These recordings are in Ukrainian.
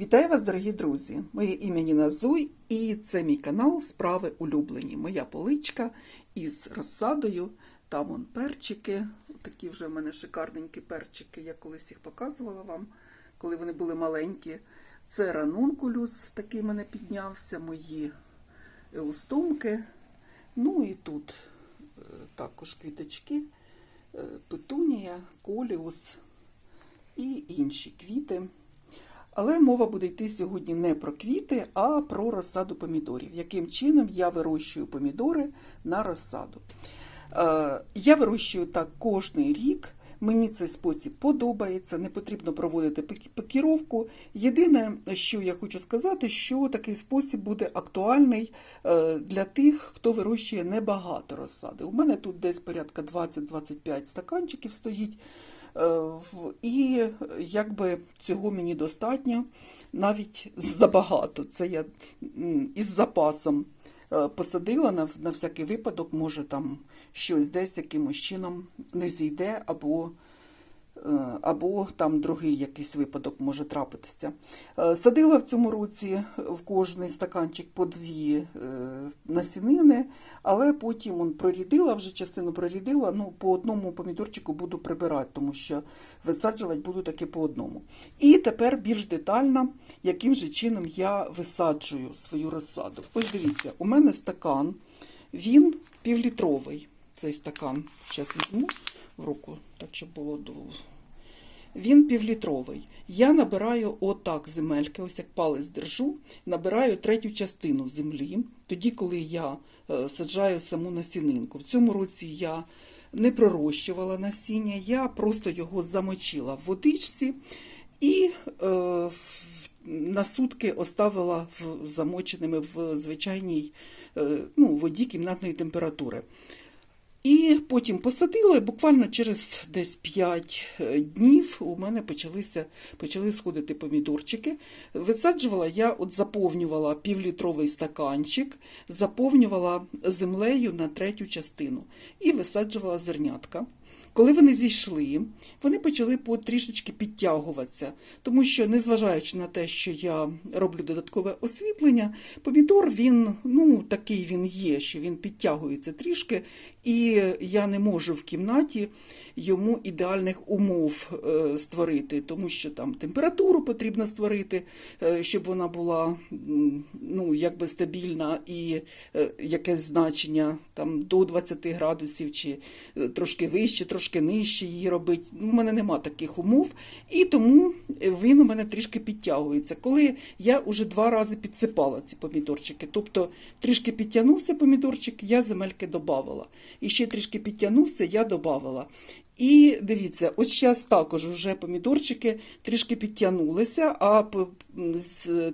Вітаю вас, дорогі друзі! Моє ім'я Ніна Зуй, і це мій канал Справи улюблені. Моя поличка із розсадою. Там вон перчики. Такі вже в мене шикарненькі перчики. Я колись їх показувала вам, коли вони були маленькі. Це ранункулюс, такий в мене піднявся, мої еустомки. Ну і тут е, також квіточки, е, петунія, коліус і інші квіти. Але мова буде йти сьогодні не про квіти, а про розсаду помідорів. Яким чином я вирощую помідори на розсаду? Е, Я вирощую так кожний рік. Мені цей спосіб подобається, не потрібно проводити пекіровку. Єдине, що я хочу сказати, що такий спосіб буде актуальний е, для тих, хто вирощує небагато розсади. У мене тут десь порядка 20-25 стаканчиків стоїть. Е, І якби цього мені достатньо, навіть забагато. Це я із запасом е, посадила на, на всякий випадок, може там щось десь якимось чином не зійде, або, або там другий якийсь випадок може трапитися. Е, Садила в цьому році в кожний стаканчик по дві е, насінини, але потім он прорідила, вже частину прорідила, ну по одному помідорчику буду прибирати, тому що висаджувати буду таки по одному. І тепер більш детально, яким же чином я висаджую свою розсаду. Ось дивіться, у мене стакан, він півлітровий. Цей стакан зараз візьму в руку, так щоб було він півлітровий. Я набираю отак земельки, ось як палець держу, набираю третю частину землі, тоді, коли я е, саджаю саму насінинку. В цьому році я не пророщувала насіння, я просто його замочила в водичці і е, на сутки оставила в, замоченими в звичайній е, ну, воді кімнатної температури. І потім посадила, і буквально через десь 5 днів у мене почалися, почали сходити помідорчики. Висаджувала я, от заповнювала півлітровий стаканчик, заповнювала землею на третю частину і висаджувала зернятка. Коли вони зійшли, вони почали потрішечки підтягуватися, тому що, незважаючи на те, що я роблю додаткове освітлення, помідор він ну такий він є, що він підтягується трішки, і я не можу в кімнаті йому ідеальних умов е, створити, тому що там температуру потрібно створити, е, щоб вона була ну, якби стабільна і е, якесь значення там до 20 градусів чи трошки вище, трошки нижче її робити. У мене нема таких умов, і тому він у мене трішки підтягується. Коли я вже два рази підсипала ці помідорчики, тобто трішки підтягнувся помідорчик, я земельки додавала. І ще трішки підтягнувся, я додавала. І дивіться, ось зараз також вже помідорчики трішки підтягнулися, а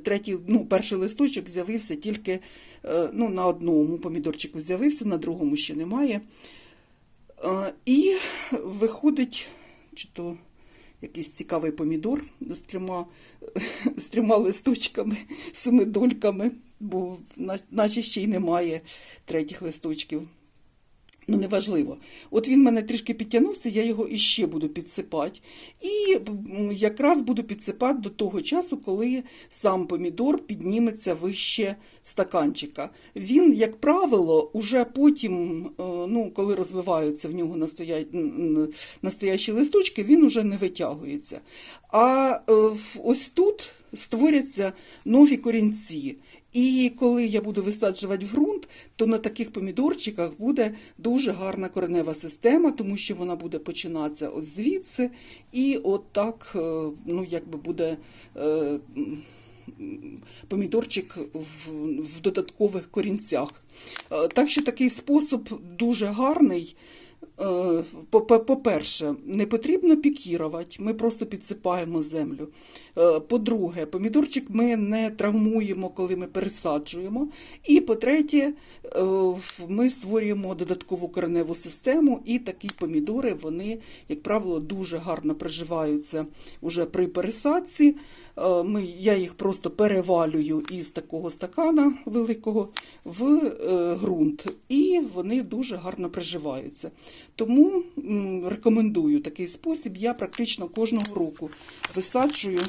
третій, ну, перший листочок з'явився тільки е, ну, на одному помідорчику з'явився, на другому ще немає. Е, І виходить, чи то якийсь цікавий помідор з трьома, з трьома листочками, семидольками, бо наче ще й немає третіх листочків. Ну, неважливо. От він мене трішки підтягнувся, я його іще буду підсипати. І якраз буду підсипати до того часу, коли сам помідор підніметься вище стаканчика. Він, як правило, уже потім, е, ну, коли розвиваються в нього настоя... настоящі листочки, він уже не витягується. А е, ось тут створяться нові корінці. І коли я буду висаджувати в ґрунт, то на таких помідорчиках буде дуже гарна коренева система, тому що вона буде починатися ось звідси, і от так, е, ну, якби буде е, помідорчик в, в додаткових корінцях. Е, Так що такий спосіб дуже гарний. По- по- По-перше, не потрібно пікірувати, ми просто підсипаємо землю. Е, По-друге, помідорчик ми не травмуємо, коли ми пересаджуємо. І по-третє, е, ми створюємо додаткову кореневу систему, і такі помідори, вони, як правило, дуже гарно приживаються уже при пересадці. Е, я їх просто перевалюю із такого стакана великого в ґрунт, і вони дуже гарно приживаються. Тому рекомендую такий спосіб. Я практично кожного року висаджую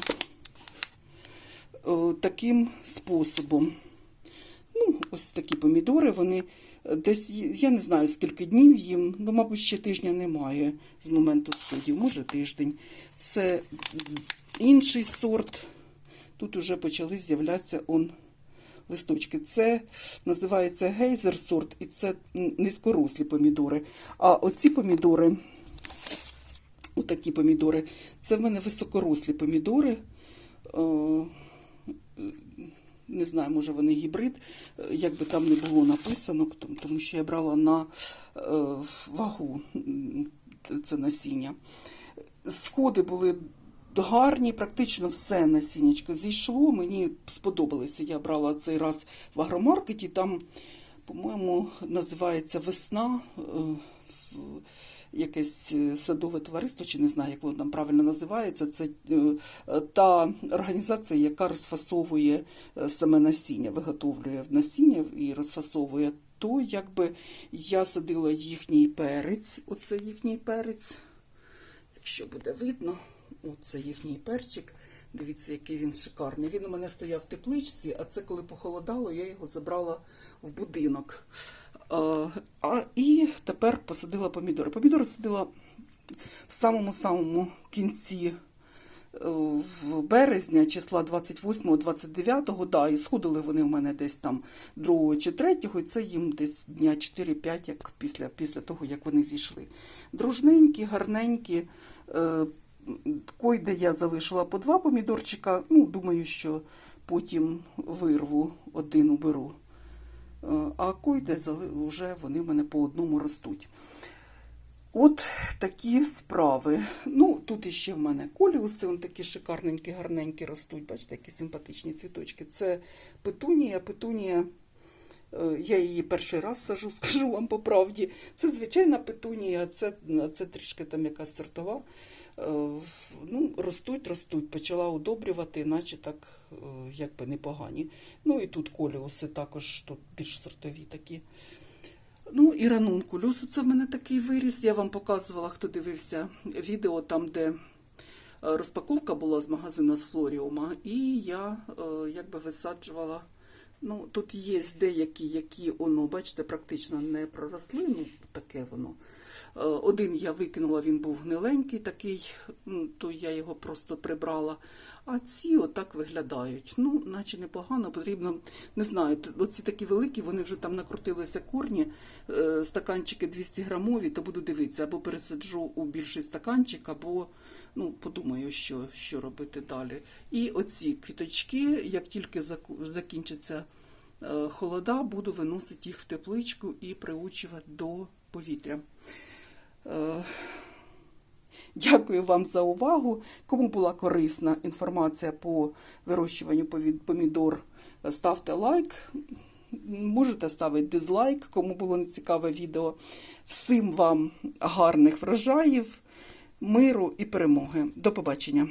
таким способом. Ну, ось такі помідори, вони е, десь, я не знаю, скільки днів їм, ну, мабуть, ще тижня немає з моменту сходів, може тиждень. Це інший сорт. Тут уже почали з'являтися он листочки. Це називається гейзер сорт, і це низькорослі помідори. А оці помідори, отакі помідори, це в мене високорослі помідори. Е, не знаю, може вони гібрид, е, як би там не було написано, тому- що я брала на е, вагу це насіння. Сходи були гарні, практично все насіннячко зійшло. Мені сподобалося. Я брала цей раз в агромаркеті. Там, по-моєму, називається весна. Якесь е, садове товариство, чи не знаю, як воно там правильно називається. Це е, та організація, яка розфасовує е, саме насіння, виготовлює насіння і розфасовує. То якби я садила їхній перець, оце їхній перець. Якщо буде видно, оце їхній перчик. Дивіться, який він шикарний. Він у мене стояв в тепличці, а це коли похолодало, я його забрала в будинок. А, і тепер посадила помідори. Помідори садила в самому-самому кінці е, в березня, числа 28-29, да, і сходили вони в мене десь там 2 чи 3, і це їм десь дня 4-5, як після, після того, як вони зійшли. Дружненькі, гарненькі. Е, Койде я залишила по два помідорчика. Ну, думаю, що потім вирву, один уберу. А койде вже вони в мене по одному ростуть. От такі справи. Ну, тут іще в мене коліуси, он такі шикарненькі, гарненькі ростуть. Бачите, які симпатичні цвіточки. Це петунія. Петунія, е, я її перший раз сажу, скажу вам по правді. Це звичайна петунія, це, це трішки там якась сортова. Е, Ну, ростуть, ростуть. Почала удобрювати, наче так е, якби непогані. Ну і тут коліуси також тут більш сортові такі. Ну і ранункулюс, це в мене такий виріс. Я вам показувала, хто дивився відео там, де е, розпаковка була з магазину з Флоріума, і я якби висаджувала. Ну, тут є деякі, які воно, бачите, практично не проросли. Ну, таке воно. Е, Один я викинула, він був гниленький такий, то я його просто прибрала. А ці отак виглядають. Ну, наче непогано, потрібно, не знаю, оці такі великі, вони вже там накрутилися корні, е, стаканчики 200 грамові, то буду дивитися, або пересаджу у більший стаканчик, або ну, подумаю, що, що робити далі. І оці квіточки, як тільки закінчиться е, холода, буду виносити їх в тепличку і приучувати до повітря. Е, Дякую вам за увагу. Кому була корисна інформація по вирощуванню помідор, ставте лайк. Можете ставити дизлайк, кому було нецікаве відео. Всім вам гарних врожаїв, миру і перемоги. До побачення!